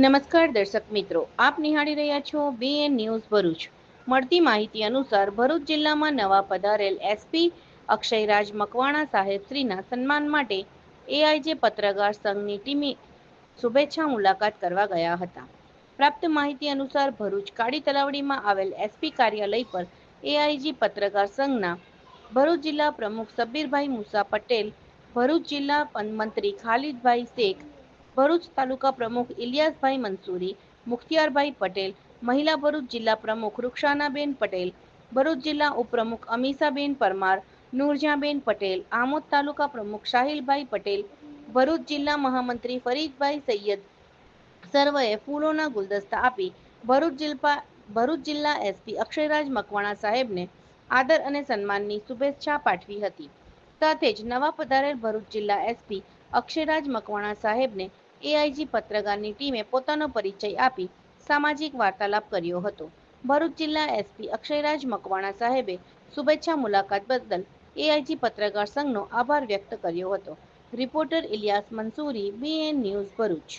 નમસ્કાર દર્શક મિત્રો, આપ નિહાળી રહ્યા છો બીએન ન્યૂઝ ભરૂચ. મળતી માહિતી અનુસાર ભરૂચ જિલ્લામાં નવા પધારેલ એસપી અક્ષયરાજ મકવાણા સાહેબશ્રીના સન્માન માટે એઆઈજે પત્રકાર સંઘની ટીમે શુભેચ્છા મુલાકાત કરવા ગયા હતા. પ્રાપ્ત માહિતી અનુસાર ભરૂચ કાળી તલાવડીમાં આવેલ એસપી કાર્યાલય પર એઆઈજી પત્રકાર સંઘના ભરૂચ જિલ્લા પ્રમુખ સબીરભાઈ મુસા પટેલ, ભરૂચ જિલ્લા મંત્રી ખાલિદભાઈ શેખ ભરૂચ તાલુકા પ્રમુખ ઇલિયાસભાઈ મંસૂરી, મુખ્તિયારભાઈ પટેલ, મહિલા ભરૂચ જિલ્લા પ્રમુખ રૂક્ષાનાબેન પટેલ, ભરૂચ જિલ્લા ઉપપ્રમુખ અમીષાબેન પરમાર નૂરજાબેન પટેલ, આમોદ તાલુકા પ્રમુખ શાહિલભાઈ પટેલ, ભરૂચ જિલ્લા મહામંત્રી ફરીદભાઈ સૈયદ સર્વે ફૂલોના ગુલદસ્તા આપી ભરૂચ જિલ્લા ભરૂચ જિલ્લા એસપી અક્ષયરાજ મકવાણા સાહેબને આદર અને સન્માનની શુભેચ્છા પાઠવી હતી. સાથે જ નવા પધારેલ ભરૂચ જિલ્લા એસપી અક્ષયરાજ મકવાણા સાહેબને એઆઈજી પત્રકારની ટીમે પોતાનો પરિચય આપી સામાજિક વાર્તાલાપ કર્યો હતો. ભરૂચ જિલ્લા એસપી અક્ષયરાજ મકવાણા સાહેબે શુભેચ્છા મુલાકાત બદલ એઆઈજી પત્રકાર સંઘનો આભાર વ્યક્ત કર્યો હતો. Reporter Ilyas Mansuri BN news Bharuch.